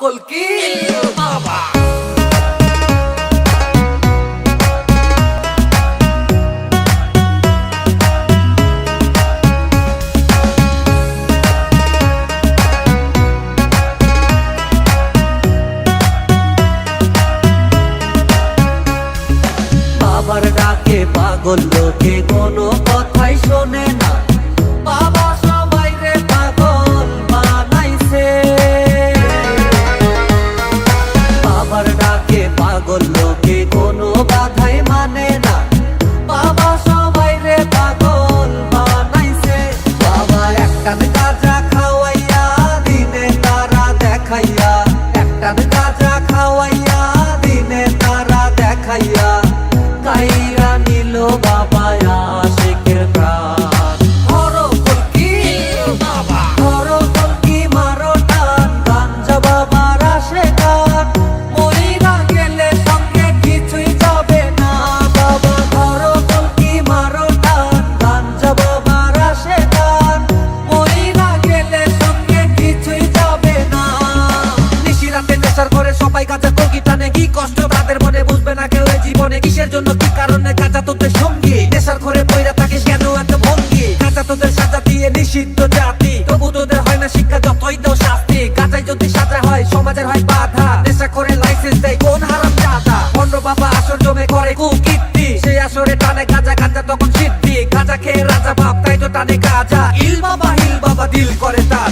কলকি বাবা বাবার ডাকে পাগল লোকে কোনো কথাই শোনে না। কাইরা জন্য কি কারণে গাঁজা তোদের সঙ্গী। নেশার করে বইরা থাকে কেন এত ভঙ্গি? গাঁজা তোদের সাজা দিয়ে নিষিদ্ধ জাতি। তবু তোদের হয় না শিক্ষা, যতই দাও শাস্তি। গাঁজায় যদি সাজা হয়, সমাজের হয় বাধা। নেশা করে লাইসেন্স দেয় কোন হারাম জাদা? অন্য বাবা আসর জমে করে কুকীর্তি। সেই আসরে টানে গাঁজা গাঁজা তখন সিদ্ধি। গাঁজা খেয়ে রাজা ভাব তাই তো টানে গাঁজা। ইল বাবা হিল বাবা, দিল করে তাজা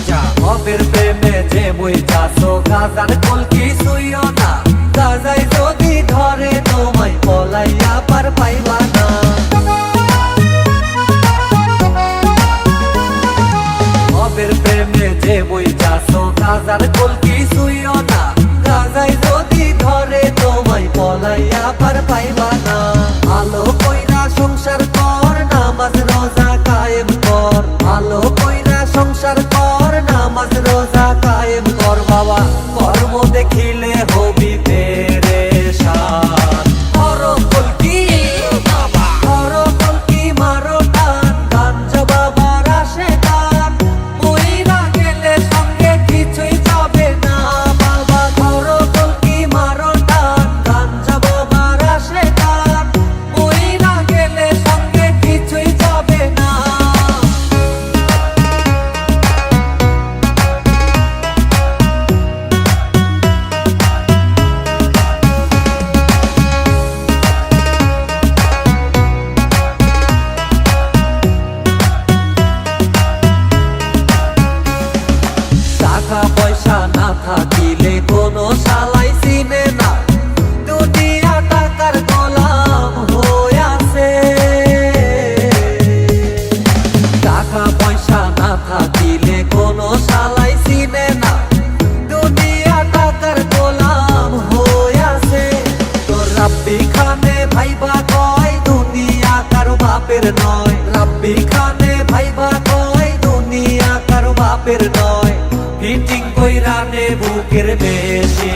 হবের প্রেমে যে বই চাষো গাজার কলকি সুইও না গাজাই যদি ধরে, তোমায় পলাইয়া পার পাইবা না। আলো কইরা সংসার ভাইবা কয় দুনিয়া কারও বাপের নয়। ফিটিং কইরা নে বুকের বেশি